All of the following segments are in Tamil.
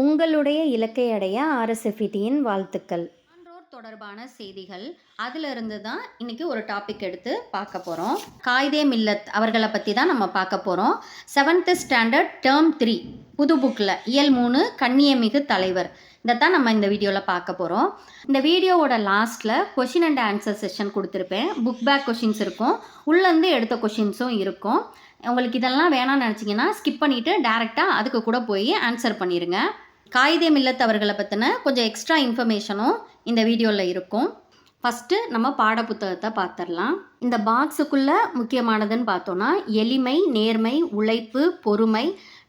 உங்களுடைய இலக்கை அடைய ஆர்எஸ்எஃப்இடியின் வாழ்த்துக்கள். சான்றோர் தொடர்பான செய்திகள். அதிலிருந்து தான் இன்னைக்கு ஒரு டாபிக் எடுத்து பார்க்க போகிறோம் காயிதே மில்லத் அவர்களை பற்றி தான் நம்ம பார்க்க போகிறோம் செவன்த்து ஸ்டாண்டர்ட் டேர்ம் த்ரீ புது புக்கில் இயல் மூணு கண்ணியமிகு தலைவர். இதைத்தான் நம்ம இந்த வீடியோவில் பார்க்க போகிறோம் இந்த வீடியோவோட லாஸ்ட்டில் கொஷின் அண்ட் ஆன்சர் செஷன் கொடுத்துருப்பேன். புக் பேக் கொஷின்ஸ் இருக்கும். உள்ளேருந்து எடுத்த கொஷின்ஸும் இருக்கும். உங்களுக்கு இதெல்லாம் வேணாம்னு நினச்சிங்கன்னா ஸ்கிப் பண்ணிவிட்டு டேரெக்டாக அதுக்கு கூட போய் ஆன்சர் பண்ணிடுங்க காயிதே மில்லத் அவர்களை பற்றின கொஞ்சம் எக்ஸ்ட்ரா இன்ஃபர்மேஷனும் இந்த வீடியோவில் இருக்கும். ஃபஸ்ட்டு நம்ம பாடப்புத்தகத்தை பார்த்துடலாம் இந்த பாக்ஸுக்குள்ளே முக்கியமானதுன்னு பார்த்தோன்னா எளிமை நேர்மை உழைப்பு பொறுமை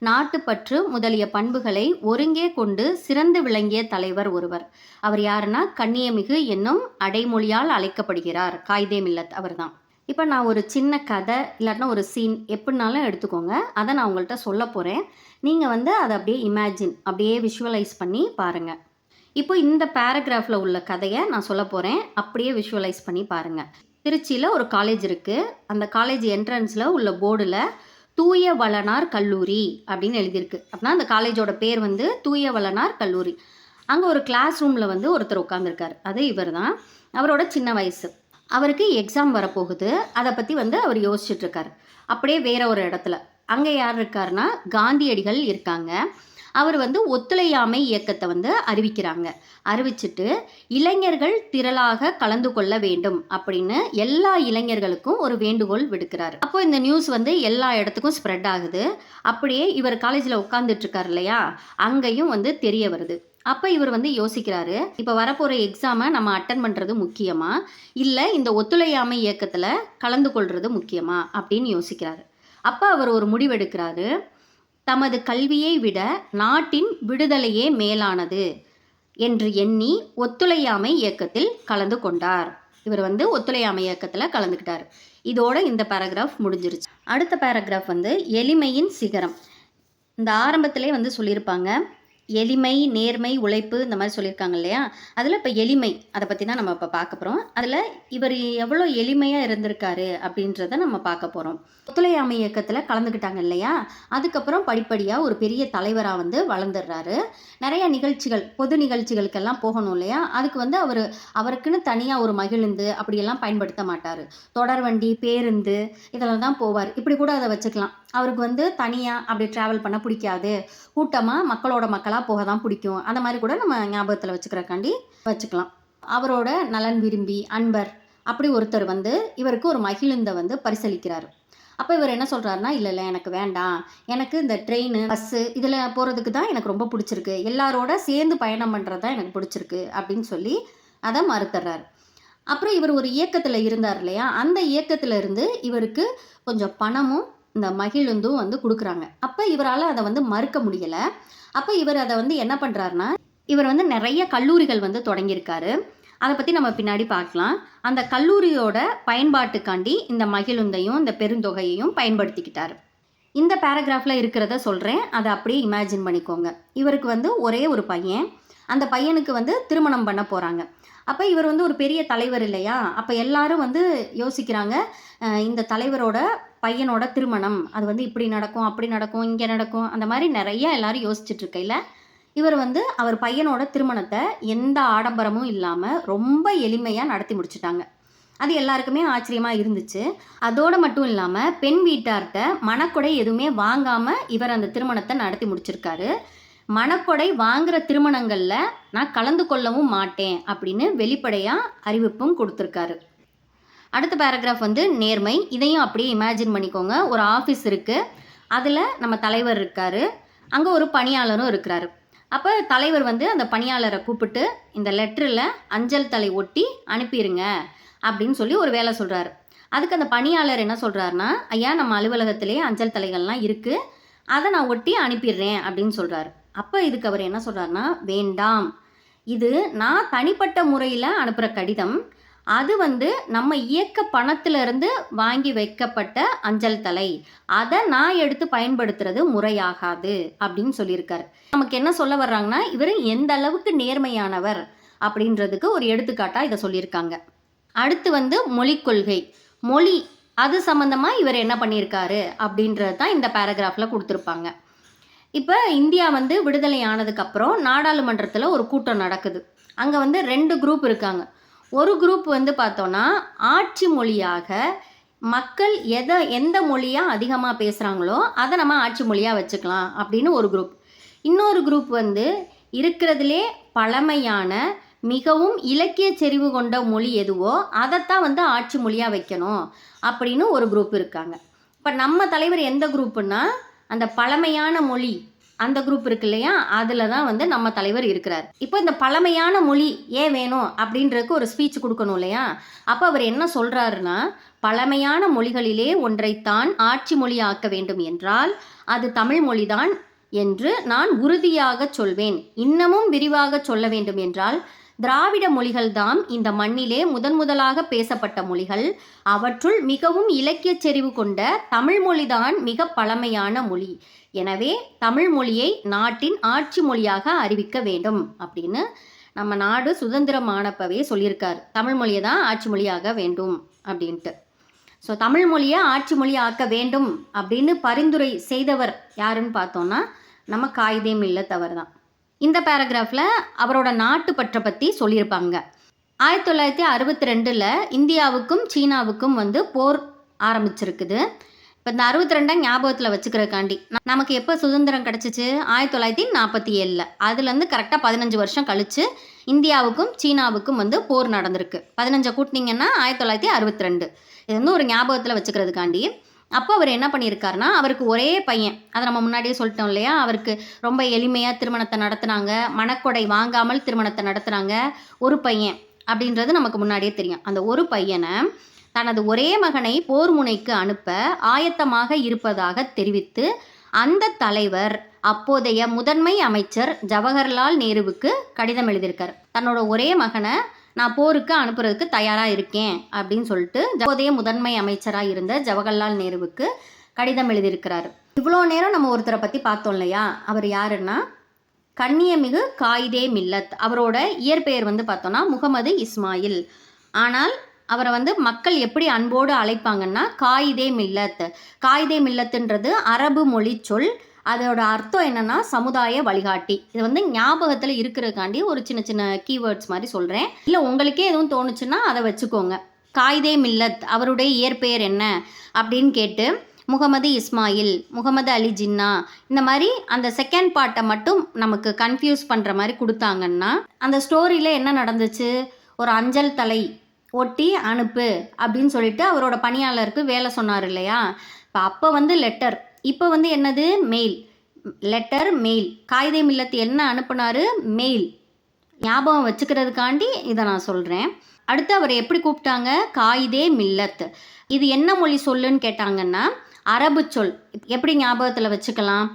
நாட்டுப்பற்று முதலிய பண்புகளை ஒருங்கே கொண்டு சிறந்து விளங்கிய தலைவர் ஒருவர். அவர் யாருன்னா கண்ணியமிகு என்னும் அடைமொழியால் அழைக்கப்படுகிறார். காய்தே மில்லத் அவர்தான். இப்போ நான் ஒரு சின்ன கதை இல்லாட்டினா ஒரு சீன் எப்படினாலும் எடுத்துக்கோங்க. அதை நான் உங்கள்கிட்ட சொல்ல போகிறேன் நீங்கள் வந்து அதை அப்படியே இமேஜின் அப்படியே விஷுவலைஸ் பண்ணி பாருங்கள் இப்போ இந்த பேராகிராஃபில் உள்ள கதையை நான் சொல்ல போகிறேன் அப்படியே விஷுவலைஸ் பண்ணி பாருங்கள் திருச்சியில் ஒரு காலேஜ் இருக்குது அந்த காலேஜ் என்ட்ரன்ஸில் உள்ள போர்டில் தூய வளனார் கல்லூரி அப்படின்னு எழுதியிருக்கு. அப்படின்னா அந்த காலேஜோட பேர் வந்து தூய வளனார் கல்லூரி. அங்கே ஒரு கிளாஸ் ரூமில் வந்து ஒருத்தர் உட்காந்துருக்கார் அது இவர் தான் அவரோட சின்ன வயசு. அவருக்கு எக்ஸாம் வரப்போகுது. அதை பற்றி வந்து அவர் யோசிச்சுட்ருக்கார். அப்படியே வேற ஒரு இடத்துல. அங்கே யார் இருக்காருன்னா காந்தியடிகள் இருக்காங்க. அவர் வந்து ஒத்துழையாமை இயக்கத்தை வந்து அறிவிக்கிறாங்க. அறிவிச்சிட்டு இளைஞர்கள் திரளாக கலந்து கொள்ள வேண்டும் அப்படின்னு எல்லா இளைஞர்களுக்கும் ஒரு வேண்டுகோள் விடுக்கிறார். அப்போ இந்த நியூஸ் வந்து எல்லா இடத்துக்கும் ஸ்ப்ரெட் ஆகுது. அப்படியே இவர் காலேஜில் உட்காந்துட்டு இருக்கார் இல்லையா? அங்கேயும் வந்து தெரிய வருது. அப்போ இவர் வந்து யோசிக்கிறாரு இப்போ வரப்போகிற எக்ஸாமை நம்ம அட்டன் பண்ணுறது முக்கியமா? இல்லை இந்த ஒத்துழையாமை இயக்கத்தில் கலந்து கொள்வது முக்கியமா? அப்படின்னு யோசிக்கிறாரு. அப்போ அவர் ஒரு முடிவெடுக்கிறாரு தமது கல்வியை விட நாட்டின் விடுதலையே மேலானது என்று எண்ணி ஒத்துழையாமை இயக்கத்தில் கலந்து கொண்டார். இவர் வந்து ஒத்துழையாமை இயக்கத்தில் கலந்துக்கிட்டார். இதோட இந்த பேராகிராஃப் முடிஞ்சிருச்சு. அடுத்த பேராகிராஃப் வந்து எளிமையின் சிகரம். இந்த ஆரம்பத்திலே வந்து சொல்லியிருப்பாங்க எளிமை நேர்மை உழைப்பு இந்த மாதிரி சொல்லியிருக்காங்க இல்லையா? அதில் இப்போ எளிமை அதை பற்றி தான் நம்ம இப்போ பார்க்க போகிறோம் அதில் இவர் எவ்வளோ எளிமையாக இருந்திருக்காரு அப்படின்றத நம்ம பார்க்க போகிறோம் ஒத்துழையாமை இயக்கத்தில் கலந்துக்கிட்டாங்க இல்லையா? அதுக்கப்புறம் படிப்படியாக ஒரு பெரிய தலைவராக வந்து வளர்ந்துடுறாரு. நிறைய நிகழ்ச்சிகள் பொது நிகழ்ச்சிகளுக்கெல்லாம் போகணும் இல்லையா? அதுக்கு வந்து அவர் அவருக்குன்னு தனியாக ஒரு மகிழ்ந்து அப்படியெல்லாம் பயன்படுத்த மாட்டார். தொடர்வண்டி பேருந்து இதெல்லாம் தான் போவார். இப்படி கூட அதை வச்சுக்கலாம். அவருக்கு வந்து தனியாக அப்படி ட்ராவல் பண்ண பிடிக்காது. கூட்டமாக மக்களோட மக்களாக போக தான் பிடிக்கும். அந்த மாதிரி கூட நம்ம ஞாபகத்தில் வச்சுக்கிறக்காண்டி வச்சுக்கலாம். அவரோட நலன் விரும்பி அன்பர் அப்படி ஒருத்தர் வந்து இவருக்கு ஒரு மகிழுந்தை வந்து பரிசளிக்கிறார். அப்போ இவர் என்ன சொல்கிறாருன்னா இல்லை இல்லை எனக்கு வேண்டாம். எனக்கு இந்த ட்ரெயின் பஸ்ஸு இதில் போகிறதுக்கு தான் எனக்கு ரொம்ப பிடிச்சிருக்கு. எல்லாரோட சேர்ந்து பயணம் பண்ணுறது தான் எனக்கு பிடிச்சிருக்கு. அப்படின்னு சொல்லி அதை மறுத்துறாரு. அப்புறம் இவர் ஒரு இயக்கத்தில் இருந்தார் இல்லையா? அந்த இயக்கத்தில் இருந்து இவருக்கு கொஞ்சம் பணமும் இந்த மகிழுந்தும் வந்து கொடுக்குறாங்க. அப்போ இவரால் அதை வந்து மறுக்க முடியலை. அப்போ இவர் அதை வந்து என்ன பண்ணுறாருன்னா இவர் வந்து நிறைய கல்லூரிகள் வந்து தொடங்கியிருக்காரு. அதை பற்றி நம்ம பின்னாடி பார்க்கலாம். அந்த கல்லூரியோட பயன்பாட்டுக்காண்டி இந்த மகிழுந்தையும் இந்த பெருந்தொகையையும் பயன்படுத்திக்கிட்டார். இந்த பேராகிராஃபில் இருக்கிறத சொல்கிறேன் அதை அப்படியே இமேஜின் பண்ணிக்கோங்க. இவருக்கு வந்து ஒரே ஒரு பையன். அந்த பையனுக்கு வந்து திருமணம் பண்ண போகிறாங்க அப்போ இவர் வந்து ஒரு பெரிய தலைவர் இல்லையா? அப்போ எல்லாரும் வந்து யோசிக்கிறாங்க இந்த தலைவரோட பையனோட திருமணம். அது வந்து இப்படி நடக்கும் அப்படி நடக்கும் இங்கே நடக்கும். அந்த மாதிரி நிறைய எல்லாரும் யோசிச்சுட்டு இருக்கையில் இவர் வந்து அவர் பையனோட திருமணத்தை எந்த ஆடம்பரமும் இல்லாமல் ரொம்ப எளிமையாக நடத்தி முடிச்சிட்டாங்க. அது எல்லாருக்குமே ஆச்சரியமாக இருந்துச்சு. அதோடு மட்டும் இல்லாமல் பெண் வீட்டார்கிட்ட மணக்கொடை எதுவுமே வாங்காமல் இவர் அந்த திருமணத்தை நடத்தி முடிச்சிருக்காரு. மணக்கொடை வாங்குகிற திருமணங்களில் நான் கலந்து கொள்ளவும் மாட்டேன் அப்படின்னு வெளிப்படையாக அறிவிப்பும் கொடுத்துருக்காரு. அடுத்த பேராகிராஃப் வந்து நேர்மை. இதையும் அப்படியே இமேஜின் பண்ணிக்கோங்க. ஒரு ஆஃபீஸ் இருக்குது அதில் நம்ம தலைவர் இருக்கார். அங்கே ஒரு பணியாளரும் இருக்கிறாரு. அப்போ தலைவர் வந்து அந்த பணியாளரை கூப்பிட்டு இந்த லெட்டரில் அஞ்சல் தலை ஒட்டி அனுப்பிடுங்க அப்படின்னு சொல்லி ஒரு வேலை சொல்கிறாரு அதுக்கு அந்த பணியாளர் என்ன சொல்கிறாருன்னா ஐயா நம்ம அலுவலகத்திலே அஞ்சல் தலைகள்லாம் இருக்குது அதை நான் ஒட்டி அனுப்பிடுறேன் அப்படின்னு சொல்கிறாரு அப்போ இதுக்கு அவர் என்ன சொல்கிறாருன்னா வேண்டாம். இது நான் தனிப்பட்ட முறையில் அனுப்புகிற கடிதம். அது வந்து நம்ம இயக்க பணத்திலிருந்து வாங்கி வைக்கப்பட்ட அஞ்சல் தலை. அதை நான் எடுத்து பயன்படுத்துறது முறையாகாது அப்படின்னு சொல்லியிருக்காரு. நமக்கு என்ன சொல்ல வர்றாங்கன்னா இவர் எந்த அளவுக்கு நேர்மையானவர் அப்படின்றதுக்கு ஒரு எடுத்துக்காட்டாக இதை சொல்லியிருக்காங்க. அடுத்து வந்து மொழிக் கொள்கை. மொழி அது சம்மந்தமாக இவர் என்ன பண்ணியிருக்காரு அப்படின்றது தான் இந்த பேராகிராஃபில் கொடுத்துருப்பாங்க. இப்போ இந்தியா வந்து விடுதலை ஆனதுக்கப்புறம் நாடாளுமன்றத்தில் ஒரு கூட்டம் நடக்குது. அங்கே வந்து ரெண்டு குரூப் இருக்காங்க. ஒரு குரூப் வந்து பார்த்தோன்னா ஆட்சி மொழியாக மக்கள் எதை எந்த மொழியாக அதிகமாக பேசுகிறாங்களோ அதை நம்ம ஆட்சி மொழியாக வச்சுக்கலாம் அப்படின்னு ஒரு குரூப் இன்னொரு குரூப் வந்து இருக்கிறதுலே பழமையான மிகவும் இலக்கிய செறிவு கொண்ட மொழி எதுவோ அதைத்தான் வந்து ஆட்சி மொழியாக வைக்கணும் அப்படின்னு ஒரு குரூப் இருக்காங்க. இப்போ நம்ம தலைவர் எந்த குரூப்புன்னா அந்த பழமையான மொழி அந்த குரூப் இருக்கு இல்லையா? அதில் தான் வந்து நம்ம தலைவர் இருக்கிறார். இப்போ இந்த பழமையான மொழி ஏன் வேணும் அப்படின்றதுக்கு ஒரு ஸ்பீச் கொடுக்கணும் இல்லையா? அப்போ அவர் என்ன சொல்கிறாருன்னா பழமையான மொழிகளிலே ஒன்றைத்தான் ஆட்சி மொழியாக்க வேண்டும் என்றால் அது தமிழ் மொழிதான் என்று நான் உறுதியாக சொல்வேன். இன்னமும் விரிவாக சொல்ல வேண்டும் என்றால் திராவிட மொழிகள்தாம் இந்த மண்ணிலே முதன் முதலாக பேசப்பட்ட மொழிகள். அவற்றுள் மிகவும் இலக்கியச் செறிவு கொண்ட தமிழ் மொழிதான் மிக பழமையான மொழி. எனவே தமிழ் மொழியை நாட்டின் ஆட்சி மொழியாக அறிவிக்க வேண்டும் அப்படின்னு நம்ம நாடு சுதந்திரமானப்பவே சொல்லியிருக்கார். தமிழ் மொழியை தான் ஆட்சி மொழியாக வேண்டும் அப்படின்ட்டு. ஸோ தமிழ் மொழியை ஆட்சி மொழி ஆக்க வேண்டும் அப்படின்னு பரிந்துரை செய்தவர் யாருன்னு பார்த்தோம்னா நம்ம காயிதே இல்லை தவறு தான். இந்த பேராகிராஃபில் அவரோட நாட்டு பற்றை பற்றி சொல்லியிருப்பாங்க. ஆயிரத்தி தொள்ளாயிரத்தி அறுபத்தி ரெண்டில் இந்தியாவுக்கும் சீனாவுக்கும் வந்து போர் ஆரம்பிச்சிருக்குது. இப்போ இந்த அறுபத்தி ரெண்டை ஞாபகத்தில் வச்சுக்கிறதுக்காண்டி நமக்கு எப்போ சுதந்திரம் கிடச்சிச்சு? ஆயிரத்தி தொள்ளாயிரத்தி நாற்பத்தி ஏழில். அதுலேருந்து கரெக்டாக பதினஞ்சு வருஷம் கழித்து இந்தியாவுக்கும் சீனாவுக்கும் வந்து போர் நடந்திருக்கு. பதினஞ்சை கூட்டினீங்கன்னா ஆயிரத்தி தொள்ளாயிரத்தி அறுபத்தி ரெண்டு. இது வந்து ஒரு ஞாபகத்தில் வச்சுக்கிறதுக்காண்டி அப்போ அவர் என்ன பண்ணியிருக்காருன்னா அவருக்கு ஒரே பையன். அதை நம்ம முன்னாடியே சொல்லிட்டோம் இல்லையா? அவருக்கு ரொம்ப எளிமையாக திருமணத்தை நடத்துனாங்க. மணக்கொடை வாங்காமல் திருமணத்தை நடத்துனாங்க. ஒரு பையன் அப்படின்றது நமக்கு முன்னாடியே தெரியும். அந்த ஒரு பையனை தனது ஒரே மகனை போர் முனைக்கு அனுப்ப ஆயத்தமாக இருப்பதாக தெரிவித்து அந்த தலைவர் அப்போதைய முதன்மை அமைச்சர் ஜவஹர்லால் நேருவுக்கு கடிதம் எழுதியிருக்கார். தன்னோட ஒரே மகனை நான் போருக்கு அனுப்புறதுக்கு தயாராக இருக்கேன் அப்படின்னு சொல்லிட்டு அப்போதைய முதன்மை அமைச்சராக இருந்த ஜவஹர்லால் நேருவுக்கு கடிதம் எழுதியிருக்கிறார். இவ்வளோ நேரம் நம்ம ஒருத்தரை பற்றி பார்த்தோம் இல்லையா? அவர் யாருன்னா? கண்ணியமிகு காயிதே மில்லத். அவரோட இயற்பெயர் வந்து பார்த்தோன்னா முகமது இஸ்மாயில். ஆனால் அவரை வந்து மக்கள் எப்படி அன்போடு அழைப்பாங்கன்னா காயிதே மில்லத். காயிதே மில்லத்துன்றது அரபு மொழி சொல் அதோட அர்த்தம் என்னன்னா சமுதாய வழிகாட்டி. இது வந்து ஞாபகத்தில் இருக்கிறதுக்காண்டி ஒரு சின்ன சின்ன கீவேர்ட்ஸ் மாதிரி சொல்கிறேன் இல்லை உங்களுக்கே எதுவும் தோணுச்சுன்னா அதை வச்சுக்கோங்க. காய்தே மில்லத் அவருடைய இயற்பெயர் என்ன? அப்படின்னு கேட்டு முகமது இஸ்மாயில் முகமது அலி ஜின்னா இந்த மாதிரி அந்த செகண்ட் பார்ட்டை மட்டும் நமக்கு கன்ஃபியூஸ் பண்ணுற மாதிரி கொடுத்தாங்கன்னா அந்த ஸ்டோரியில் என்ன நடந்துச்சு? ஒரு அஞ்சல் தலை ஒட்டி அனுப்பு அப்படின்னு சொல்லிட்டு அவரோட பணியாளருக்கு வேலை சொன்னார் இல்லையா? இப்போ அப்போ வந்து லெட்டர் இப்போ வந்து என்னது? மெயில் லெட்டர் மெயில் காகிதே மில்லத்து என்ன அனுப்புனாரு? மெயில் ஞாபகம் வச்சுக்கிறதுக்காண்டி இதை நான் சொல்கிறேன் அடுத்து அவர் எப்படி கூப்பிட்டாங்க? காயிதே மில்லத் இது என்ன மொழி சொல்லுன்னு கேட்டாங்கன்னா அரபு சொல். எப்படி ஞாபகத்தில் வச்சுக்கலாம்?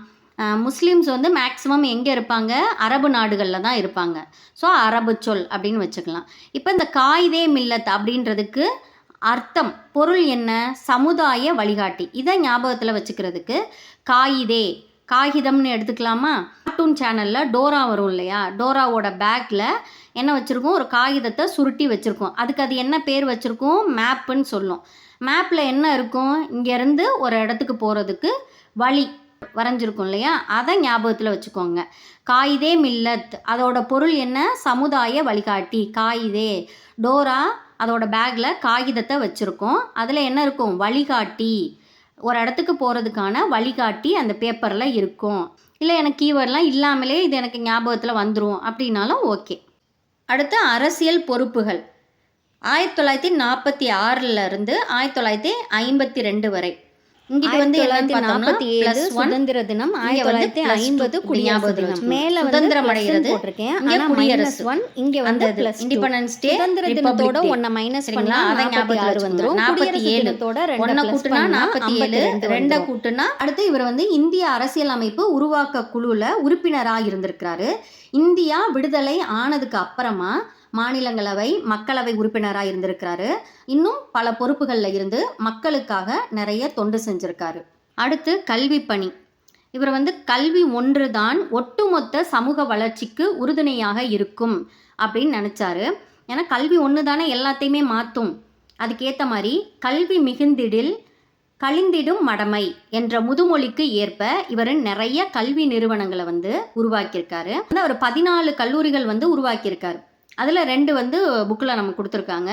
முஸ்லீம்ஸ் வந்து மேக்ஸிமம் எங்கே இருப்பாங்க? அரபு நாடுகளில் தான் இருப்பாங்க. ஸோ அரபு சொல் அப்படின்னு வச்சுக்கலாம். இப்போ இந்த காயிதே மில்லத் அப்படின்றதுக்கு அர்த்தம் பொருள் என்ன சமுதாய வழிகாட்டி. இதை ஞாபகத்தில் வச்சுக்கிறதுக்கு காயிதே காகிதம்னு எடுத்துக்கலாமா? கார்ட்டூன் சேனலில் டோரா வரும் இல்லையா? டோராவோட பேக்கில் என்ன வச்சுருக்கோம்? ஒரு காகிதத்தை சுருட்டி வச்சுருக்கோம். அதுக்கு அது என்ன பேர் வச்சுருக்கோம்? மேப்புன்னு சொல்லும். மேப்பில் என்ன இருக்கும்? இங்கேருந்து ஒரு இடத்துக்கு போகிறதுக்கு வழி வரைஞ்சிருக்கும் இல்லையா? அதை ஞாபகத்தில் வச்சுக்கோங்க. காயிதே மில்லத். அதோட பொருள் என்ன? சமுதாய வழிகாட்டி. காயிதே டோரா அதோட பேக்கில் காகிதத்தை வச்சுருக்கோம். அதில் என்ன இருக்கும்? வழிகாட்டி. ஒரு இடத்துக்கு போகிறதுக்கான வழிகாட்டி அந்த பேப்பரில் இருக்கும். இல்லை எனக்கு கீவேர்டெலாம் இல்லாமலே இது எனக்கு ஞாபகத்தில் வந்துடும் அப்படின்னாலும் ஓகே அடுத்து அரசியல் பொறுப்புகள். ஆயிரத்தி தொள்ளாயிரத்தி நாற்பத்தி ஆறுல இருந்து ஆயிரத்தி தொள்ளாயிரத்தி ஐம்பத்தி ரெண்டு வரை. இங்கிட்டு வந்து நாற்பத்தி ஏழு சுதந்திர தினம் ஆயிரத்தி தொள்ளாயிரத்தி. ஐம்பது தினம் வச்சுக்கோங்க. மேல சுதந்திரம் அடைகிறது. போட்டிருக்கேன் ஆனா குடியரசு. இங்க வந்து சுதந்திர Republic தினத்தோட. ஒன்ன மைனஸ் சரிங்களா? பண்ணா அதை நாற்பத்தி ஞாபகத்துல ஆறு வச்சுக்கோங்க. வந்துரும் நாற்பத்தி குடியரசு ஏழு. தினத்தோட ரெண்டை ஒன்றை plus கூட்டுனா நாற்பத்தி ஏழு ரெண்டு. கூட்டுனா அடுத்து இவர் வந்து இந்திய அரசியலமைப்பு உருவாக்க குழுல உறுப்பினராக இருந்திருக்கிறாரு இந்தியா விடுதலை ஆனதுக்கு அப்புறமா மாநிலங்களவை மக்களவை உறுப்பினராக இருந்திருக்கிறாரு. இன்னும் பல பொறுப்புகளில் இருந்து மக்களுக்காக நிறைய தொண்டு செஞ்சுருக்காரு. அடுத்து கல்வி பணி. இவர் வந்து கல்வி ஒன்று தான் ஒட்டுமொத்த சமூக வளர்ச்சிக்கு உறுதுணையாக இருக்கும் அப்படின்னு நினச்சாரு. ஏன்னா கல்வி ஒன்று தானே எல்லாத்தையுமே மாற்றும் அதுக்கேற்ற மாதிரி கல்வி மிகுந்திடில் கழிந்திடும் மடமை என்ற முதுமொழிக்கு ஏற்ப இவர் நிறைய கல்வி நிறுவனங்களை வந்து உருவாக்கியிருக்காரு. அவர் பதினாலு கல்லூரிகள் வந்து உருவாக்கியிருக்காரு. அதில் ரெண்டு வந்து புக்கில் நம்ம கொடுத்துருக்காங்க.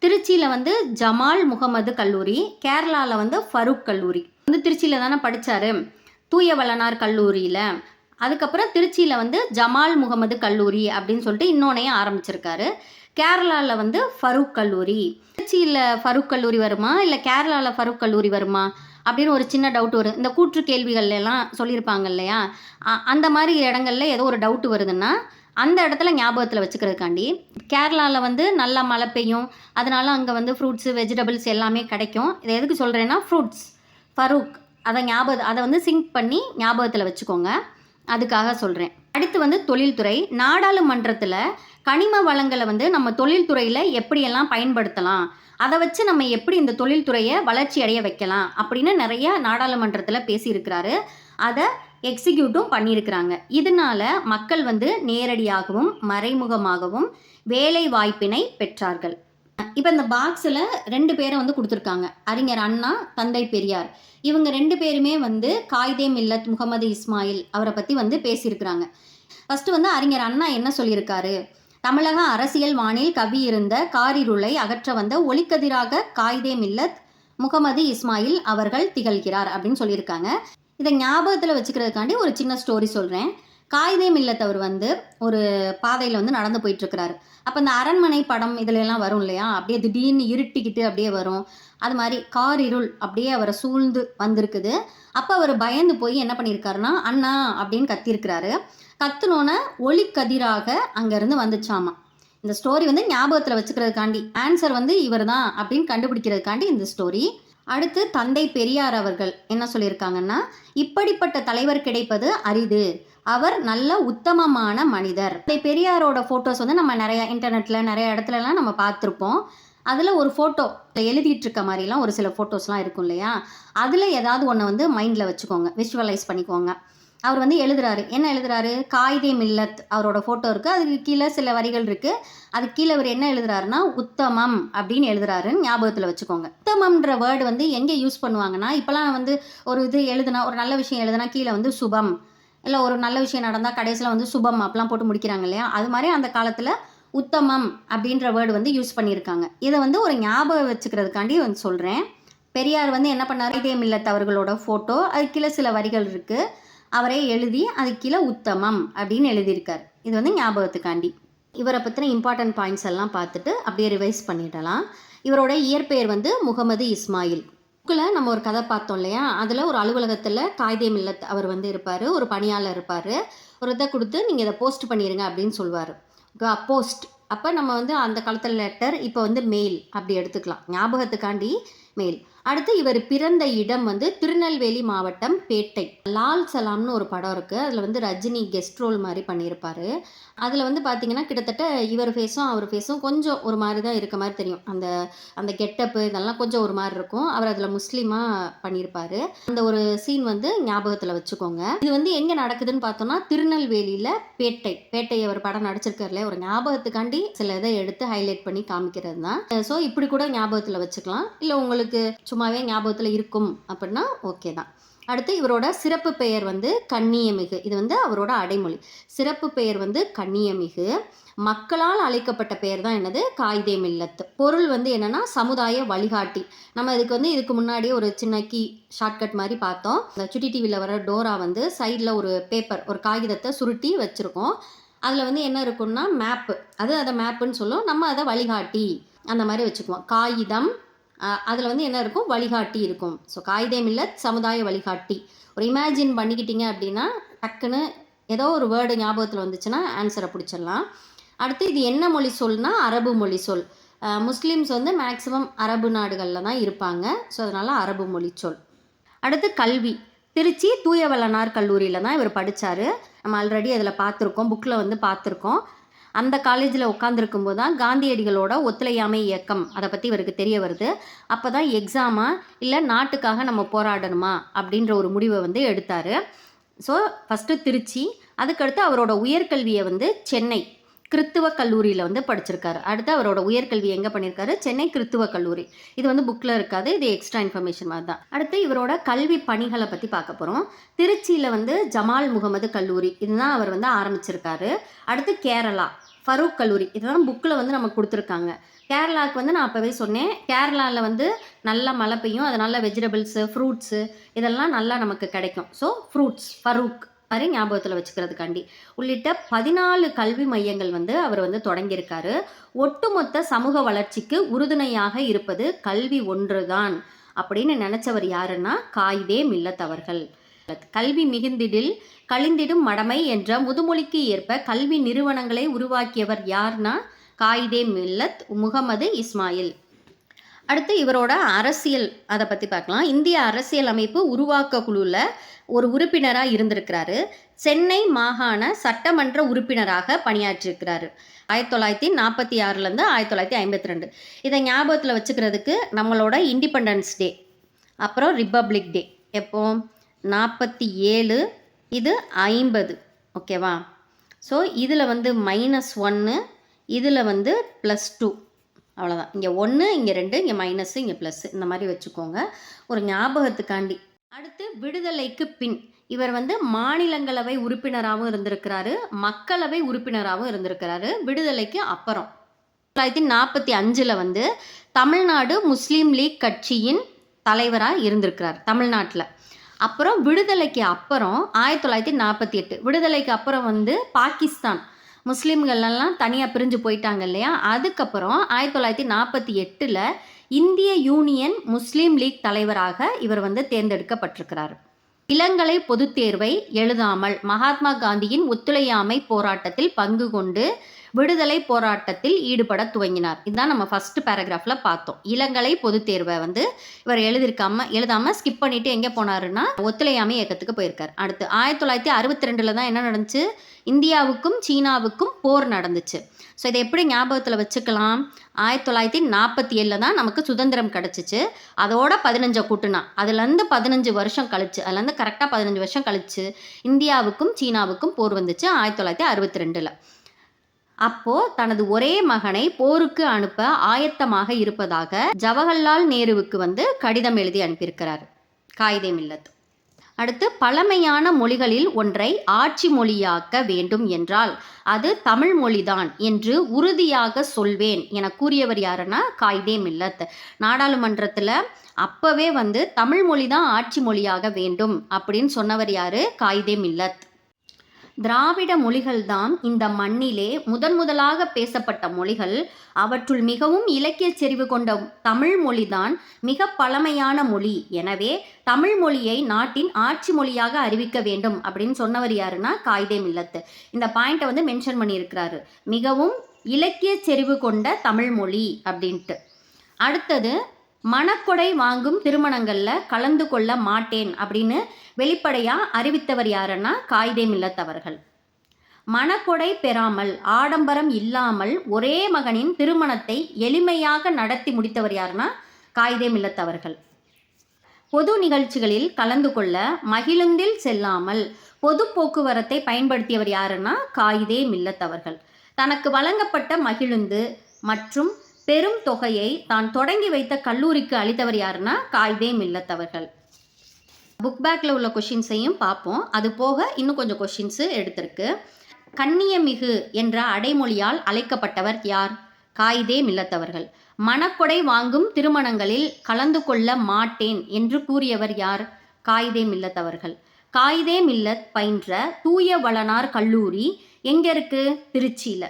திருச்சியில் வந்து ஜமால் முகமது கல்லூரி கேரளாவில் வந்து ஃபரூக் கல்லூரி. வந்து திருச்சியில் தானே படித்தார் தூய வளனார் கல்லூரியில். அதுக்கப்புறம் திருச்சியில் வந்து ஜமால் முகமது கல்லூரி அப்படின்னு சொல்லிட்டு இன்னொன்னையும் ஆரம்பிச்சிருக்காரு. கேரளாவில் வந்து ஃபரூக் கல்லூரி. திருச்சியில் ஃபரூக் கல்லூரி வருமா? இல்லை கேரளாவில் ஃபரூக் கல்லூரி வருமா? அப்படின்னு ஒரு சின்ன டவுட் வரும். இந்த கூற்று கேள்விகள்ல எல்லாம் சொல்லியிருப்பாங்க இல்லையா? அ- அந்த மாதிரி இடங்கள்ல ஏதோ ஒரு டவுட் வருதுன்னா அந்த இடத்துல ஞாபகத்தில் வச்சுக்கிறதுக்காண்டி கேரளாவில் வந்து நல்லா மழை பெய்யும். அதனால் அங்கே வந்து ஃப்ரூட்ஸு வெஜிடபிள்ஸ் எல்லாமே கிடைக்கும். இதை எதுக்கு சொல்கிறேன்னா ஃப்ரூட்ஸ் ஃபரூக் அதை ஞாபகம் அதை வந்து சிங்க் பண்ணி ஞாபகத்தில் வச்சுக்கோங்க. அதுக்காக சொல்கிறேன் அடுத்து வந்து தொழில்துறை. நாடாளுமன்றத்தில் கனிம வளங்களை வந்து நம்ம தொழில்துறையில் எப்படியெல்லாம் பயன்படுத்தலாம்? அதை வச்சு நம்ம எப்படி இந்த தொழில்துறையை வளர்ச்சி அடைய வைக்கலாம்? அப்படின்னு நிறைய நாடாளுமன்றத்தில் பேசியிருக்கிறாரு. அதை எக்ஸிக்யூட்டும் பண்ணியிருக்கிறாங்க இதனால மக்கள் வந்து நேரடியாகவும் மறைமுகமாகவும் வேலை வாய்ப்பினை பெற்றார்கள். இப்போ இந்த பாக்ஸில் ரெண்டு பேரை வந்து கொடுத்துருக்காங்க. அறிஞர் அண்ணா தந்தை பெரியார். இவங்க ரெண்டு பேருமே வந்து காய்தே மில்லத் முகமது இஸ்மாயில் அவரை பற்றி வந்து பேசியிருக்கிறாங்க. ஃபஸ்ட்டு வந்து அறிஞர் அண்ணா என்ன சொல்லியிருக்காரு? தமிழக அரசியல் வானில் கவி இருந்த காரிருளை அகற்ற வந்த ஒளிக்கதிராக காய்தே மில்லத் முகமது இஸ்மாயில் அவர்கள் திகழ்கிறார் அப்படின்னு சொல்லியிருக்காங்க. இதை ஞாபகத்தில் வச்சுக்கிறதுக்காண்டி ஒரு சின்ன ஸ்டோரி சொல்கிறேன் காயிதே மில்லத் வந்து ஒரு பாதையில் வந்து நடந்து போயிட்டுருக்கிறாரு. அப்போ இந்த அரண்மனை படம் இதுல வரும் இல்லையா? அப்படியே திடீர்னு இருட்டிக்கிட்டு அப்படியே வரும். அது மாதிரி கார் இருள் அப்படியே அவரை சூழ்ந்து வந்திருக்குது. அப்போ அவர் பயந்து போய் என்ன பண்ணியிருக்காருன்னா அண்ணா அப்படின்னு கத்தியிருக்கிறாரு. கத்துனோன்னே ஒளிக்கதிராக அங்கேருந்து வந்துச்சாமா. இந்த ஸ்டோரி வந்து ஞாபகத்தில் வச்சுக்கிறதுக்காண்டி ஆன்சர் வந்து இவர் தான் அப்படின்னு கண்டுபிடிக்கிறதுக்காண்டி இந்த ஸ்டோரி அடுத்து தந்தை பெரியார் அவர்கள் என்ன சொல்லியிருக்காங்கன்னா இப்படிப்பட்ட தலைவர் கிடைப்பது அரிது. அவர் நல்ல உத்தமமான மனிதர். தந்தை பெரியாரோட ஃபோட்டோஸ் வந்து நம்ம நிறைய இன்டர்நெட்டில் நிறைய இடத்துலலாம் நம்ம பார்த்துருப்போம். அதில் ஒரு ஃபோட்டோ எழுதிட்டு இருக்க மாதிரிலாம் ஒரு சில ஃபோட்டோஸ்லாம் இருக்கும் இல்லையா? அதில் ஏதாவது ஒன்று வந்து மைண்டில் வச்சுக்கோங்க விஷுவலைஸ் பண்ணிக்கோங்க. அவர் வந்து எழுதுறாரு. என்ன எழுதுறாரு? காயிதே மில்லத் அவரோட ஃபோட்டோ இருக்குது அதுக்கு கீழே சில வரிகள் இருக்குது அதுக்கு கீழே அவர் என்ன எழுதுறாருன்னா உத்தமம் அப்படின்னு எழுதுறாருன்னு ஞாபகத்தில் வச்சுக்கோங்க. உத்தமம்ன்ற வேர்டு வந்து எங்கே யூஸ் பண்ணுவாங்கன்னா இப்போலாம் வந்து ஒரு இது எழுதுனா ஒரு நல்ல விஷயம் எழுதுனா கீழே வந்து சுபம். இல்லை ஒரு நல்ல விஷயம் நடந்தால் கடைசியில் வந்து சுபம் அப்படிலாம் போட்டு முடிக்கிறாங்க இல்லையா? அது மாதிரி அந்த காலத்தில் உத்தமம் அப்படின்ற வேர்டு வந்து யூஸ் பண்ணியிருக்காங்க. இதை வந்து ஒரு ஞாபகம் வச்சுக்கிறதுக்காண்டி வந்து சொல்கிறேன் பெரியார் வந்து என்ன பண்ணார்? இதே மில்லத் அவர்களோட ஃபோட்டோ அது கீழே சில வரிகள் இருக்குது அவரே எழுதி அது கீழே உத்தமம் அப்படின்னு எழுதியிருக்கார். இது வந்து ஞாபகத்துக்காண்டி. இவரை பற்றின இம்பார்ட்டன்ட் பாயிண்ட்ஸ் எல்லாம் பார்த்துட்டு அப்படியே ரிவைஸ் பண்ணிடலாம். இவரோட இயற்பெயர் வந்து முகமது இஸ்மாயில். புக்கில் நம்ம ஒரு கதை பார்த்தோம் இல்லையா? அதில் ஒரு அலுவலகத்தில் காய்தே மில்லத் அவர் வந்து இருப்பார் ஒரு பணியாளர் இருப்பார். ஒரு இதை கொடுத்து நீங்கள் இதை போஸ்ட் பண்ணிடுங்க அப்படின்னு சொல்லுவார் போஸ்ட் அப்போ நம்ம வந்து அந்த காலத்தில் லெட்டர் இப்போ வந்து மெயில் அப்படி எடுத்துக்கலாம். ஞாபகத்துக்காண்டி மெயில் அடுத்து இவர் பிறந்த இடம் வந்து திருநெல்வேலி மாவட்டம் பேட்டை. லால் சலாம்னு ஒரு படம் இருக்குது அதில் வந்து ரஜினி கெஸ்ட் ரோல் மாதிரி பண்ணியிருப்பாரு. அதில் வந்து பார்த்தீங்கன்னா கிட்டத்தட்ட இவர் ஃபேஸும் அவர் ஃபேஸும் கொஞ்சம் ஒரு மாதிரி தான் இருக்க மாதிரி தெரியும். அந்த அந்த கெட்டப்பு இதெல்லாம் கொஞ்சம் ஒரு மாதிரி இருக்கும். அவர் அதில் முஸ்லீமாக பண்ணியிருப்பார். அந்த ஒரு சீன் வந்து ஞாபகத்தில் வச்சுக்கோங்க. இது வந்து எங்கே நடக்குதுன்னு பார்த்தோம்னா திருநெல்வேலியில் பேட்டை பேட்டை அவர் படம் நடிச்சிருக்காருல ஒரு ஞாபகத்துக்காண்டி சில இதை எடுத்து ஹைலைட் பண்ணி காமிக்கிறது தான். ஸோ இப்படி கூட ஞாபகத்தில் வச்சுக்கலாம். இல்லை உங்களுக்கு சும்மாவே ஞாபகத்தில் இருக்கும் அப்படின்னா ஓகே தான். அடுத்து இவரோட சிறப்பு பெயர் வந்து கண்ணியமிகு. இது வந்து அவரோட அடைமொழி. சிறப்பு பெயர் வந்து கண்ணியமிகு. மக்களால் அழைக்கப்பட்ட பெயர் தான் என்னது? காயிதே மில்லத்து பொருள் வந்து என்னன்னா சமுதாய வழிகாட்டி. நம்ம இதுக்கு வந்து இதுக்கு முன்னாடியே ஒரு சின்ன கீ ஷார்ட்கட் மாதிரி பார்த்தோம். இந்த சுட்டி டிவியில் வர டோரா வந்து சைடில் ஒரு பேப்பர் ஒரு காகிதத்தை சுருட்டி வச்சுருக்கோம். அதில் வந்து என்ன இருக்கும்னா மேப்பு அது அதை மேப்புன்னு சொல்லும். நம்ம அதை வழிகாட்டி. அந்த மாதிரி வச்சுக்குவோம். காகிதம் அதில் வந்து என்ன இருக்கும்? வழிகாட்டி இருக்கும். ஸோ காயிதே மில்லத் சமுதாய வழிகாட்டி. ஒரு இமேஜின் பண்ணிக்கிட்டீங்க அப்படின்னா டக்குன்னு ஏதோ ஒரு வேர்டு ஞாபகத்தில் வந்துச்சுன்னா ஆன்சரை பிடிச்சிடலாம். அடுத்து இது என்ன மொழி சொல்னா அரபு மொழி சொல். முஸ்லீம்ஸ் வந்து மேக்ஸிமம் அரபு நாடுகளில் தான் இருப்பாங்க. ஸோ அதனால் அரபு மொழி சொல். அடுத்து கல்வி. திருச்சி தூயவளனார் கல்லூரியில் தான் இவர் படித்தார் நம்ம ஆல்ரெடி அதில் பார்த்துருக்கோம் புக்கில் வந்து பார்த்துருக்கோம். அந்த காலேஜில் உட்காந்துருக்கும் போது தான் காந்தியடிகளோட ஒத்துழையாமை இயக்கம். அதை பற்றி இவருக்கு தெரிய வருது. அப்போ தான் எக்ஸாமா இல்லை நாட்டுக்காக நம்ம போராடணுமா? அப்படின்ற ஒரு முடிவை வந்து எடுத்தார். ஸோ ஃபஸ்ட்டு திருச்சி அதுக்கடுத்து அவரோட உயர்கல்வியை வந்து சென்னை கிறித்துவ கல்லூரியில் வந்து படிச்சிருக்காரு. அடுத்து அவரோட உயர்கல்வி எங்கே பண்ணியிருக்காரு சென்னை கிறித்துவ கல்லூரி. இது வந்து புக்கில் இருக்காது இது எக்ஸ்ட்ரா இன்ஃபர்மேஷன் மாதிரி தான். அடுத்து இவரோட கல்வி பணிகளை பற்றி பார்க்க போகிறோம் திருச்சியில் வந்து ஜமால் முகமது கல்லூரி. இதுதான் அவர் வந்து ஆரம்பிச்சிருக்காரு. அடுத்து கேரளா. ஃபரூக் கல்லூரி. இதெல்லாம் புக்கில் வந்து நமக்கு கொடுத்துருக்காங்க. கேரளாவுக்கு வந்து நான் அப்போவே சொன்னேன். கேரளாவில் வந்து நல்லா மழை பெய்யும். அதனால வெஜிடபிள்ஸு ஃப்ரூட்ஸு இதெல்லாம் நல்லா நமக்கு கிடைக்கும். ஸோ ஃப்ரூட்ஸ் ஃபரூக் மாதிரி ஞாபகத்தில் வச்சுக்கிறதுக்காண்டி. உள்ளிட்ட பதினாலு கல்வி மையங்கள் வந்து அவர் வந்து தொடங்கியிருக்காரு. ஒட்டுமொத்த சமூக வளர்ச்சிக்கு உறுதுணையாக இருப்பது கல்வி ஒன்றுதான். அப்படின்னு நினச்சவர் யாருன்னா காயிதே மில்லத் அவர்கள். கல்வி மிகுந்திடில் கழிந்திடும் மடமை என்ற முதுமொழிக்கு ஏற்ப கல்வி நிறுவனங்களை உருவாக்கியவர் யார்னா காயிதே மில்லத் முகமது இஸ்மாயில். அடுத்து இவரோட அரசியல் அதை பற்றி பார்க்கலாம் இந்திய அரசியல் அமைப்பு உருவாக்க குழுவில் ஒரு உறுப்பினராக இருந்திருக்கிறாரு. சென்னை மாகாண சட்டமன்ற உறுப்பினராக பணியாற்றியிருக்கிறாரு ஆயிரத்தி தொள்ளாயிரத்தி நாற்பத்தி ஆறுலேருந்து ஆயிரத்தி தொள்ளாயிரத்தி ஐம்பத்தி ரெண்டு. இதை ஞாபகத்தில் வச்சுக்கிறதுக்கு நம்மளோட இண்டிபெண்டன்ஸ் டே அப்புறம் ரிப்பப்ளிக் டே எப்போது நாற்பத்தி ஏழு இது ஐம்பது. ஓகேவா? ஸோ இதில் வந்து மைனஸ் ஒன்று இதில் வந்து ப்ளஸ் டூ அவ்வளோதான் இங்கே ஒன்று இங்கே ரெண்டு இங்கே மைனஸு இங்கே ப்ளஸ்ஸு இந்த மாதிரி வச்சுக்கோங்க. ஒரு ஞாபகத்துக்காண்டி. அடுத்து விடுதலைக்கு பின். இவர் வந்து மாநிலங்களவை உறுப்பினராகவும் இருந்திருக்கிறாரு மக்களவை உறுப்பினராகவும் இருந்திருக்கிறாரு விடுதலைக்கு அப்புறம். தொள்ளாயிரத்தி நாற்பத்தி அஞ்சில் வந்து தமிழ்நாடு முஸ்லீம் லீக் கட்சியின் தலைவராக இருந்திருக்கிறார் தமிழ்நாட்டில். அப்புறம் விடுதலைக்கு அப்புறம் ஆயிரத்தி தொள்ளாயிரத்தி நாற்பத்தி எட்டு. விடுதலைக்கு அப்புறம் வந்து பாகிஸ்தான். முஸ்லீம்களெல்லாம் தனியாக பிரிஞ்சு போயிட்டாங்க இல்லையா? அதுக்கப்புறம் ஆயிரத்தி தொள்ளாயிரத்தி நாற்பத்தி எட்டில் இந்திய யூனியன் முஸ்லீம் லீக் தலைவராக இவர் வந்து தேர்ந்தெடுக்கப்பட்டிருக்கிறார். இளங்கலை பொதுத் தேர்வை எழுதாமல் மகாத்மா காந்தியின் ஒத்துழையாமை போராட்டத்தில் பங்கு கொண்டு விடுதலை போராட்டத்தில் ஈடுபட துவங்கினார். இதுதான் நம்ம ஃபர்ஸ்ட் பேராகிராஃபில் பார்த்தோம். இளங்கலை பொதுத் தேர்வை வந்து இவர் எழுதியிருக்காம எழுதாம ஸ்கிப் பண்ணிட்டு எங்கே போனாருன்னா ஒத்துழையாமை இயக்கத்துக்கு போயிருக்கார். அடுத்து ஆயிரத்தி தொள்ளாயிரத்தி அறுபத்தி ரெண்டில் தான் என்ன நடந்துச்சு? இந்தியாவுக்கும் சீனாவுக்கும் போர் நடந்துச்சு. ஸோ இதை எப்படி ஞாபகத்தில் வச்சுக்கலாம்? ஆயிரத்தி தொள்ளாயிரத்தி நாற்பத்தி ஏழில் தான் நமக்கு சுதந்திரம் கிடச்சிச்சு. அதோட பதினஞ்சை கூட்டுனா அதுலேருந்து பதினஞ்சு வருஷம் கழிச்சு அதுலேருந்து கரெக்டாக பதினஞ்சு வருஷம் கழிச்சு இந்தியாவுக்கும் சீனாவுக்கும் போர் வந்துச்சு ஆயிரத்தி தொள்ளாயிரத்தி அறுபத்தி ரெண்டில் அப்போது தனது ஒரே மகனை போருக்கு அனுப்ப ஆயத்தமாக இருப்பதாக ஜவஹர்லால் நேருவுக்கு வந்து கடிதம் எழுதி அனுப்பியிருக்கிறார். காயிதே மில்லத். அடுத்து பழமையான மொழிகளில் ஒன்றை ஆட்சி மொழியாக்க வேண்டும் என்றால் அது தமிழ் மொழிதான் என்று உறுதியாக சொல்வேன் என கூறியவர் யாருன்னா காயிதே மில்லத். நாடாளுமன்றத்தில் அப்போவே வந்து தமிழ் மொழி தான் ஆட்சி மொழியாக வேண்டும் அப்படின்னு சொன்னவர் யாரு? காயிதே மில்லத். திராவிட மொழிகள்தான் இந்த மண்ணிலே முதன் முதலாக பேசப்பட்ட மொழிகள். அவற்றுள் மிகவும் இலக்கிய செறிவு கொண்ட தமிழ் மொழிதான் மிக பழமையான மொழி. எனவே தமிழ் மொழியை நாட்டின் ஆட்சி மொழியாக அறிவிக்க வேண்டும் அப்படின்னு சொன்னவர் யாருன்னா காயிதே மில்லத்து. இந்த பாயிண்ட்டை வந்து மென்ஷன் பண்ணியிருக்கிறாரு. மிகவும் இலக்கிய செறிவு கொண்ட தமிழ் மொழி அப்படின்ட்டு. அடுத்தது மணக்கொடை வாங்கும் திருமணங்களில் கலந்து கொள்ள மாட்டேன் அப்படின்னு வெளிப்படையாக அறிவித்தவர் யாருன்னா காயிதே மில்லத் அவர்கள். மணக்கொடை பெறாமல் ஆடம்பரம் இல்லாமல் ஒரே மகனின் திருமணத்தை எளிமையாக நடத்தி முடித்தவர் யாருன்னா காயிதே மில்லத் அவர்கள். பொது நிகழ்ச்சிகளில் கலந்து கொள்ள மகிழுந்தில் செல்லாமல் பொது போக்குவரத்தை பயன்படுத்தியவர் யாருன்னா காயிதே மில்லத் அவர்கள். தனக்கு வழங்கப்பட்ட மகிழுந்து மற்றும் பெரும் தொகையை தான் தொடங்கி வைத்த கல்லூரிக்கு அளித்தவர் யாருன்னா காய்தே மில்லத்தவர்கள் புக் பேக்கில் உள்ள கொஷின்ஸையும் பார்ப்போம். அது போக இன்னும் கொஞ்சம் கொஷின்ஸு எடுத்திருக்கு. கண்ணியமிகு என்ற அடைமொழியால் அழைக்கப்பட்டவர் யார்? காயிதே மில்லத்தவர்கள் மணக்கொடை வாங்கும் திருமணங்களில் கலந்து கொள்ள மாட்டேன் என்று கூறியவர் யார்? காயிதே மில்லத்தவர்கள் காயிதே மில்லத் பயின்ற தூய வளனார் கல்லூரி எங்கே இருக்குது திருச்சியில்.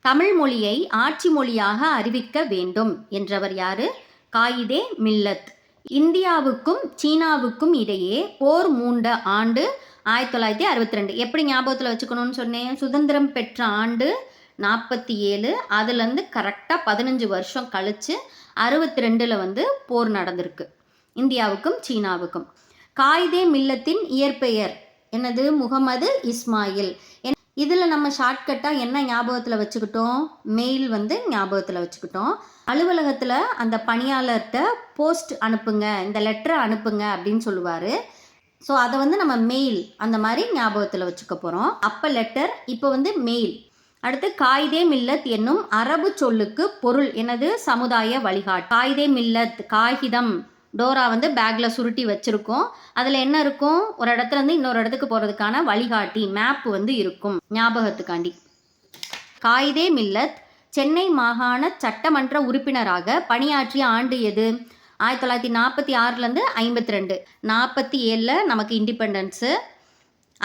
தமிழ் மொழியை ஆட்சி மொழியாக அறிவிக்க வேண்டும் என்றவர் யாரு? காயிதே மில்லத். இந்தியாவுக்கும் சீனாவுக்கும் இடையே போர் மூண்ட ஆண்டு ஆயிரத்தி தொள்ளாயிரத்தி அறுபத்தி ரெண்டு எப்படி ஞாபகத்தில் வச்சுக்கணும்னு சொன்னேன்? சுதந்திரம் பெற்ற ஆண்டு நாற்பத்தி ஏழு. அதுலேருந்து கரெக்டாக பதினஞ்சு வருஷம் கழித்து அறுபத்தி ரெண்டில் வந்து போர் நடந்திருக்கு. இந்தியாவுக்கும் சீனாவுக்கும். காயிதே மில்லத்தின் இயற்பெயர் எனது முகமது இஸ்மாயில். இதில் நம்ம ஷார்ட்கட்டாக என்ன ஞாபகத்தில் வச்சுக்கிட்டோம்? மெயில் வந்து ஞாபகத்தில் வச்சுக்கிட்டோம். அலுவலகத்தில் அந்த பணியாளர்கிட்ட போஸ்ட் அனுப்புங்க இந்த லெட்டரை அனுப்புங்க அப்படின்னு சொல்லுவார். ஸோ அதை வந்து நம்ம மெயில் அந்த மாதிரி ஞாபகத்தில் வச்சுக்க போகிறோம் அப்போ லெட்டர் இப்போ வந்து மெயில் அடுத்து காய்தே மில்லத் என்னும் அரபு சொல்லுக்கு பொருள் எனது சமுதாய வழிகாட்டு காய்தே மில்லத் காகிதம் டோரா வந்து பேக்கில் சுருட்டி வச்சுருக்கோம். அதில் என்ன இருக்கும்? ஒரு இடத்துலேருந்து இன்னொரு இடத்துக்கு போகிறதுக்கான வழிகாட்டி மேப் வந்து இருக்கும். ஞாபகத்துக்காண்டி. காயிதே மில்லத் சென்னை மாகாண சட்டமன்ற உறுப்பினராக பணியாற்றிய ஆண்டு எது? ஆயிரத்தி தொள்ளாயிரத்தி நாற்பத்தி ஆறுலேருந்து ஐம்பத்தி ரெண்டு. நாற்பத்தி ஏழில் நமக்கு இண்டிபெண்டன்ஸு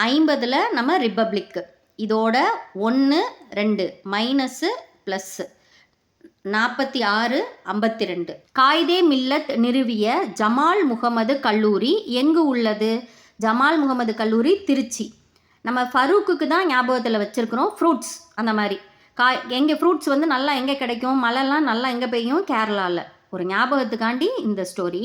ஐம்பதில் நம்ம ரிப்பப்ளிக்கு இதோட ஒன்று ரெண்டு மைனஸு ப்ளஸ்ஸு நாற்பத்தி ஆறு ஐம்பத்தி ரெண்டு காய்தே மில்லத் நிறுவிய ஜமால் முகமது கல்லூரி எங்கு உள்ளது? ஜமால் முகமது கல்லூரி திருச்சி. நம்ம ஃபரூக்குக்கு தான் ஞாபகத்தில் வச்சுருக்கிறோம் ஃப்ரூட்ஸ் அந்த மாதிரி. காய் எங்கள் ஃப்ரூட்ஸ் வந்து நல்லா எங்கே கிடைக்கும்? மழைலாம் நல்லா எங்கே பெய்யும்? கேரளாவில் ஒரு ஞாபகத்துக்காண்டி இந்த ஸ்டோரி.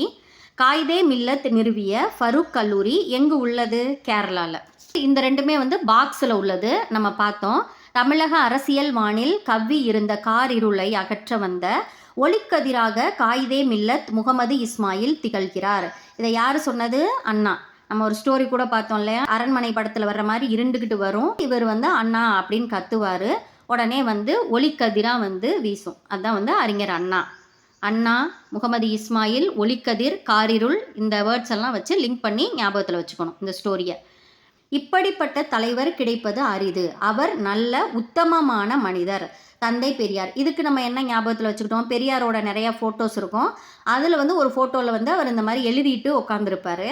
காய்தே மில்லத் நிறுவிய ஃபரூக் கல்லூரி எங்கு உள்ளது? கேரளாவில் இந்த ரெண்டுமே வந்து பாக்ஸில் உள்ளது. நம்ம பார்த்தோம். தமிழக அரசியல் வானில் கவ்வி இருந்த கார் இருளை அகற்ற வந்த ஒளிக்கதிராக காயிதே மில்லத் முகமது இஸ்மாயில் திகழ்கிறார். இதை யார் சொன்னது? அண்ணா. நம்ம ஒரு ஸ்டோரி கூட பார்த்தோம் இல்லையா? அரண்மனை படத்தில் வர்ற மாதிரி இருண்டுகிட்டு வரும். இவர் வந்து அண்ணா அப்படின்னு கத்துவார். உடனே வந்து ஒளிக்கதிராக வந்து வீசும். அதுதான் வந்து அறிஞர் அண்ணா. அண்ணா முகமது இஸ்மாயில் ஒளிக்கதிர் காரிருள் இந்த வேர்ட்ஸ் எல்லாம் வச்சு லிங்க் பண்ணி ஞாபகத்தில் வச்சுக்கணும் இந்த ஸ்டோரியை இப்படிப்பட்ட தலைவர் கிடைப்பது அரிது. அவர் நல்ல உத்தமமான மனிதர். தந்தை பெரியார். இதுக்கு நம்ம என்ன ஞாபகத்தில் வச்சுக்கிட்டோம்? பெரியாரோட நிறைய ஃபோட்டோஸ் இருக்கும். அதில் வந்து ஒரு ஃபோட்டோவில் வந்து அவர் இந்த மாதிரி எழுதிட்டு உட்காந்துருப்பாரு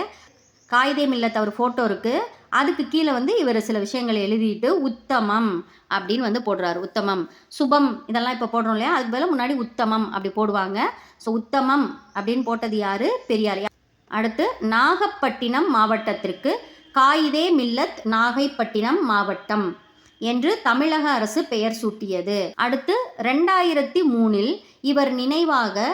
காயிதே மில்லத் அவர் ஃபோட்டோ இருக்குது அதுக்கு கீழே வந்து இவர் சில விஷயங்களை எழுதிட்டு உத்தமம் அப்படின்னு வந்து போடுறாரு. உத்தமம். சுபம். இதெல்லாம் இப்போ போடுறோம் இல்லையா? அதுக்கு பதிலாக முன்னாடி உத்தமம் அப்படி போடுவாங்க. ஸோ உத்தமம் அப்படின்னு போட்டது யார்? பெரியார். அடுத்து நாகப்பட்டினம் மாவட்டத்திற்கு காயிதே மில்லத் நாகைப்பட்டினம் மாவட்டம் என்று தமிழக அரசு பெயர் சூட்டியது. அடுத்து ரெண்டாயிரத்தி மூணில் இவர் நினைவாக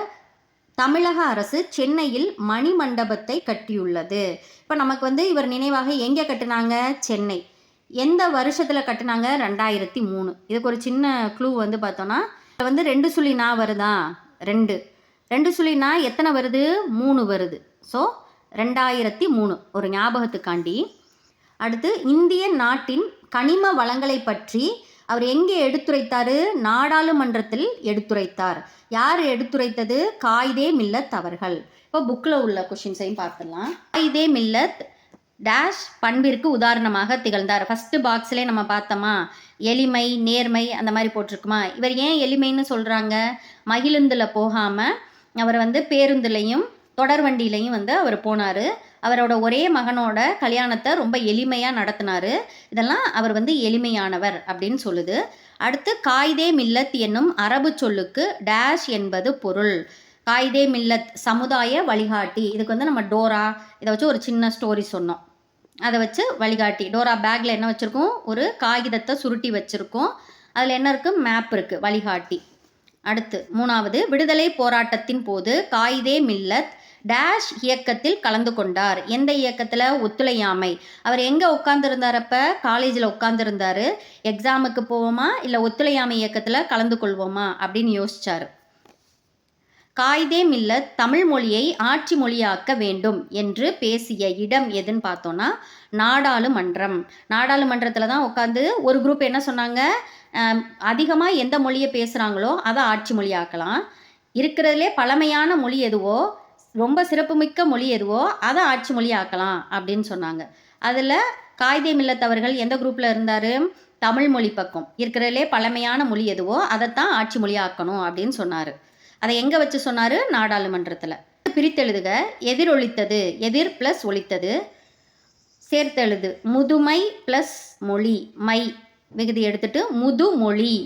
தமிழக அரசு சென்னையில் மணி மண்டபத்தை கட்டியுள்ளது. இப்போ நமக்கு வந்து இவர் நினைவாக எங்கே கட்டினாங்க? சென்னை. எந்த வருஷத்தில் கட்டினாங்க? ரெண்டாயிரத்தி மூணு இதுக்கு ஒரு சின்ன க்ளூ வந்து பார்த்தோன்னா வந்து ரெண்டு சுழி நான் வருதா? ரெண்டு. ரெண்டு சுழி நான் எத்தனை வருது? மூணு வருது. ஸோ ரெண்டாயிரத்தி மூணு ஒரு ஞாபகத்துக்காண்டி. அடுத்து இந்திய நாட்டின் கனிம வளங்களை பற்றி அவர் எங்கே எடுத்துரைத்தார்? நாடாளுமன்றத்தில் எடுத்துரைத்தார். யார் எடுத்துரைத்தது? காய்தே மில்லத் அவர்கள். இப்போ புக்கில் உள்ள கொஷின்ஸையும் பார்த்துடலாம். காய்தே மில்லத் டேஷ் பண்பிற்கு உதாரணமாக திகழ்ந்தார். ஃபஸ்ட்டு பாக்ஸ்லேயே நம்ம பார்த்தோமா? எளிமை நேர்மை அந்த மாதிரி போட்டிருக்குமா? இவர் ஏன் எளிமைன்னு சொல்கிறாங்க மகிழுந்தில் போகாமல் அவர் வந்து பேருந்துலையும் தொடர் வண்டியிலையும் வந்து அவர் போனார். அவரோட ஒரே மகனோட கல்யாணத்தை ரொம்ப எளிமையாக நடத்தினார். இதெல்லாம் அவர் வந்து எளிமையானவர் அப்படின்னு சொல்லுது. அடுத்து காயிதே மில்லத் என்னும் அரபு சொல்லுக்கு டேஷ் என்பது பொருள். காயிதே மில்லத் சமுதாய வழிகாட்டி. இதுக்கு வந்து நம்ம டோரா இதை வச்சு ஒரு சின்ன ஸ்டோரி சொன்னோம். அதை வச்சு வழிகாட்டி. டோரா பேக்கில் என்ன வச்சுருக்கோம்? ஒரு காகிதத்தை சுருட்டி வச்சுருக்கோம். அதில் என்ன இருக்குது மேப் இருக்குது வழிகாட்டி. அடுத்து மூணாவது விடுதலை போராட்டத்தின் போது காயிதே மில்லத் டேஷ் இயக்கத்தில் கலந்து கொண்டார். எந்த இயக்கத்தில்? ஒத்துழையாமை. அவர் எங்கே உட்காந்துருந்தாரப்ப காலேஜில் உட்காந்துருந்தார் எக்ஸாமுக்கு போவோமா? இல்லை ஒத்துழையாமை இயக்கத்தில் கலந்து கொள்வோமா? அப்படின்னு யோசிச்சார். காய்தே மில்ல தமிழ் மொழியை ஆட்சி மொழியாக்க வேண்டும் என்று பேசிய இடம் எதுன்னு பார்த்தோன்னா நாடாளுமன்றம். நாடாளுமன்றத்தில் தான் உட்காந்து ஒரு குரூப் என்ன சொன்னாங்க? அதிகமாக எந்த மொழியை பேசுகிறாங்களோ அதை ஆட்சி மொழியாக்கலாம். இருக்கிறதுலே பழமையான மொழி எதுவோ ரொம்ப சிறப்புமிக்க மொழி எதுவோ அதை ஆட்சி மொழி ஆக்கலாம் அப்படின்னு சொன்னாங்க. அதில் காயிதே மில்லத்தவர்கள் எந்த குரூப்பில் இருந்தார்? தமிழ் மொழி பக்கம். இருக்கிறதுலே பழமையான மொழி எதுவோ அதைத்தான் ஆட்சி மொழி ஆக்கணும் அப்படின்னு சொன்னார். அதை எங்கே வச்சு சொன்னார்? நாடாளுமன்றத்தில். பிரித்தெழுதுக. எதிரொலித்தது எதிர் ப்ளஸ் ஒழித்தது. சேர்த்தெழுது. முதுமை ப்ளஸ் மொழி. மை. விகுதி எடுத்துட்டு முதுமொழி.